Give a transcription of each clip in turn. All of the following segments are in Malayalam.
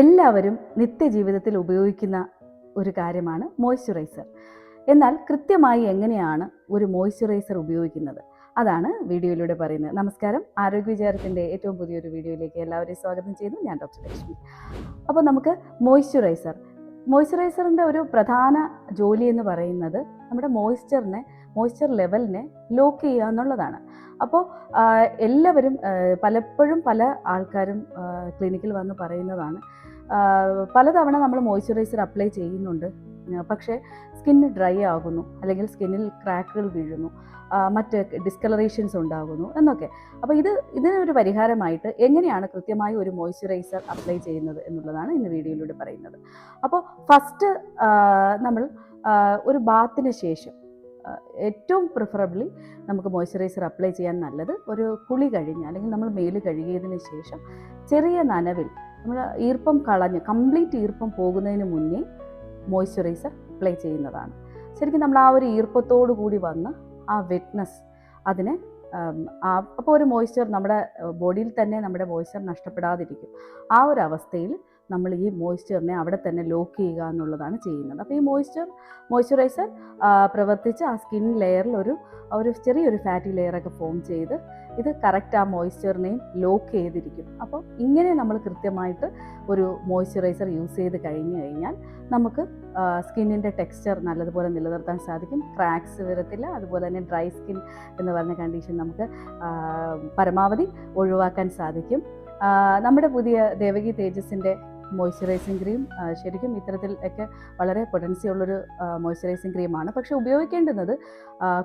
എല്ലാവരും നിത്യജീവിതത്തിൽ ഉപയോഗിക്കുന്ന ഒരു കാര്യമാണ് മോയ്സ്ചറൈസർ എന്നാൽ കൃത്യമായി എങ്ങനെയാണ് ഒരു മോയ്സ്ചറൈസർ ഉപയോഗിക്കുന്നത്? അതാണ് വീഡിയോയിലൂടെ പറയുന്നത്. നമസ്കാരം. ആരോഗ്യ വിചാരത്തിന്റെ ഏറ്റവും പുതിയൊരു വീഡിയോയിലേക്ക് എല്ലാവരെയും സ്വാഗതം ചെയ്യുന്നു. ഞാൻ ഡോക്ടർ ലക്ഷ്മി. അപ്പോൾ നമുക്ക് മോയ്സ്ചറൈസർ മോയ്സ്ചറൈസറിന്റെ ഒരു പ്രധാന ജോലി എന്ന് പറയുന്നത് നമ്മുടെ മോയ്സ്ചറിനെ മോയ്സ്ചർ ലെവലിനെ ലോക്ക് ചെയ്യുക എന്നുള്ളതാണ്. അപ്പോൾ എല്ലാവരും പലപ്പോഴും പല ആൾക്കാരും ക്ലിനിക്കിൽ വന്ന് പറയുന്നതാണ് പലതവണ നമ്മൾ മോയ്സ്ചറൈസർ അപ്ലൈ ചെയ്യുന്നുണ്ട്. പക്ഷേ സ്കിന്ന് ഡ്രൈ ആകുന്നു അല്ലെങ്കിൽ സ്കിന്നിൽ ക്രാക്കുകൾ വീഴുന്നു മറ്റ് ഡിസ്കളറേഷൻസ് ഉണ്ടാകുന്നു എന്നൊക്കെ. അപ്പോൾ ഇത് ഇതിനൊരു പരിഹാരമായിട്ട് എങ്ങനെയാണ് കൃത്യമായി ഒരു മോയ്സ്ചറൈസർ അപ്ലൈ ചെയ്യുന്നത് എന്നുള്ളതാണ് ഇന്ന് വീഡിയോയിലൂടെ പറയുന്നത്. അപ്പോൾ ഫസ്റ്റ് നമ്മൾ ഒരു ബാത്തിന് ശേഷം ഏറ്റവും പ്രിഫറബിളി നമുക്ക് മോയ്സ്ചറൈസർ അപ്ലൈ ചെയ്യാൻ നല്ലത് ഒരു കുളി കഴിഞ്ഞ് അല്ലെങ്കിൽ നമ്മൾ മേൽ കഴുകിയതിന് ശേഷം ചെറിയ നനവിൽ നമ്മൾ ഈർപ്പം കളഞ്ഞ് കംപ്ലീറ്റ് ഈർപ്പം പോകുന്നതിന് മുന്നേ മോയ്സ്ചറൈസർ അപ്ലൈ ചെയ്യുന്നതാണ്. ശരിക്കും നമ്മൾ ആ ഒരു ഈർപ്പത്തോടു കൂടി വന്ന് ആ വെറ്റ്നസ് അതിനെ അപ്പോൾ ഒരു മോയ്സ്ചർ നമ്മുടെ ബോഡിയിൽ തന്നെ നമ്മുടെ മോയ്സ്ചർ നഷ്ടപ്പെടാതിരിക്കും. ആ ഒരു അവസ്ഥയിൽ നമ്മൾ ഈ മോയ്സ്ചറിനെ അവിടെ തന്നെ ലോക്ക് ചെയ്യുക എന്നുള്ളതാണ് ചെയ്യുന്നത്. അപ്പോൾ ഈ മോയ്സ്ചർ മോയ്സ്ചറൈസർ പ്രവർത്തിച്ച് ആ സ്കിൻ ലെയറിൽ ഒരു ഒരു ചെറിയൊരു ഫാറ്റി ലെയറൊക്കെ ഫോം ചെയ്ത് ഇത് കറക്റ്റ് ആ മോയ്സ്ചറിനെയും ലോക്ക് ചെയ്തിരിക്കും. അപ്പോൾ ഇങ്ങനെ നമ്മൾ കൃത്യമായിട്ട് ഒരു മോയ്സ്ചറൈസർ യൂസ് ചെയ്ത് കഴിഞ്ഞു കഴിഞ്ഞാൽ നമുക്ക് സ്കിന്നിന്റെ ടെക്സ്ചർ നല്ലതുപോലെ നിലനിർത്താൻ സാധിക്കും. ക്രാക്സ് വരത്തില്ല. അതുപോലെ തന്നെ ഡ്രൈ സ്കിൻ എന്ന് പറഞ്ഞ കണ്ടീഷൻ നമുക്ക് പരമാവധി ഒഴിവാക്കാൻ സാധിക്കും. നമ്മുടെ പുതിയ ദേവകി തേജസിന്റെ മോയ്സ്ചറൈസിങ് ക്രീം ശരിക്കും ഇത്തരത്തിൽ ഒക്കെ വളരെ പൊട്ടൻസി ഉള്ളൊരു മോയ്സ്ചറൈസിങ് ക്രീമാണ്. പക്ഷേ ഉപയോഗിക്കേണ്ടുന്നത്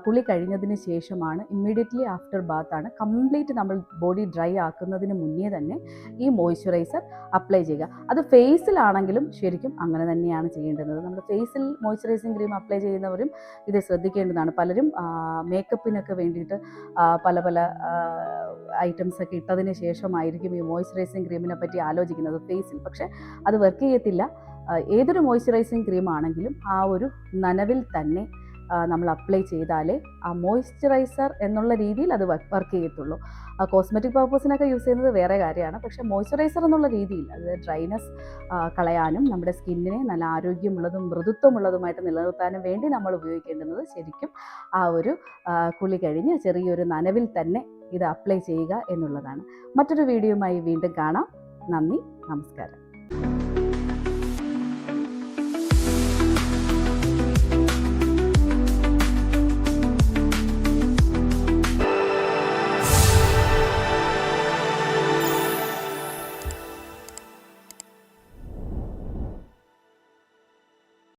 കുളി കഴിഞ്ഞതിന് ശേഷമാണ്. ഇമ്മീഡിയറ്റ്ലി ആഫ്റ്റർ ബാത്ത് ആണ്. കംപ്ലീറ്റ് നമ്മൾ ബോഡി ഡ്രൈ ആക്കുന്നതിന് മുന്നേ തന്നെ ഈ മോയ്സ്ചറൈസർ അപ്ലൈ ചെയ്യുക. അത് ഫേസിലാണെങ്കിലും ശരിക്കും അങ്ങനെ തന്നെയാണ് ചെയ്യേണ്ടത് നമ്മൾ ഫേസിൽ മോയ്സ്ചറൈസിങ് ക്രീം അപ്ലൈ ചെയ്യുന്നവരും ഇത് ശ്രദ്ധിക്കേണ്ടതാണ്. പലരും മേക്കപ്പിനൊക്കെ വേണ്ടിയിട്ട് പല പല ഐറ്റംസ് ഒക്കെ ഇട്ടതിന് ശേഷമായിരിക്കും ഈ മോയ്സ്ചറൈസിങ് ക്രീമിനെ പറ്റി ആലോചിക്കുന്നത് ഫേസിൽ പക്ഷേ അത് വർക്ക് ചെയ്യത്തില്ല. ഏതൊരു മോയ്സ്ചറൈസിങ് ക്രീം ആണെങ്കിലും ആ ഒരു നനവിൽ തന്നെ നമ്മൾ അപ്ലൈ ചെയ്താലേ ആ മോയ്സ്ചറൈസർ എന്നുള്ള രീതിയിൽ അത് വർക്ക് ചെയ്യത്തുള്ളൂ. ആ കോസ്മെറ്റിക് പർപ്പസിനൊക്കെ യൂസ് ചെയ്യുന്നത് വേറെ കാര്യമാണ്. പക്ഷേ മോയ്സ്ചറൈസർ എന്നുള്ള രീതിയിൽ അത് ഡ്രൈനസ് കളയാനും നമ്മുടെ സ്കിന്നിനെ നല്ല ആരോഗ്യമുള്ളതും മൃദുത്വമുള്ളതുമായിട്ട് നിലനിർത്താനും വേണ്ടി നമ്മൾ ഉപയോഗിക്കേണ്ടുന്നത് ശരിക്കും ആ ഒരു കുളി കഴിഞ്ഞ് ചെറിയൊരു നനവിൽ തന്നെ ഇത് അപ്ലൈ ചെയ്യുക എന്നുള്ളതാണ്. മറ്റൊരു വീഡിയോയുമായി വീണ്ടും കാണാം. നന്ദി നമസ്കാരം.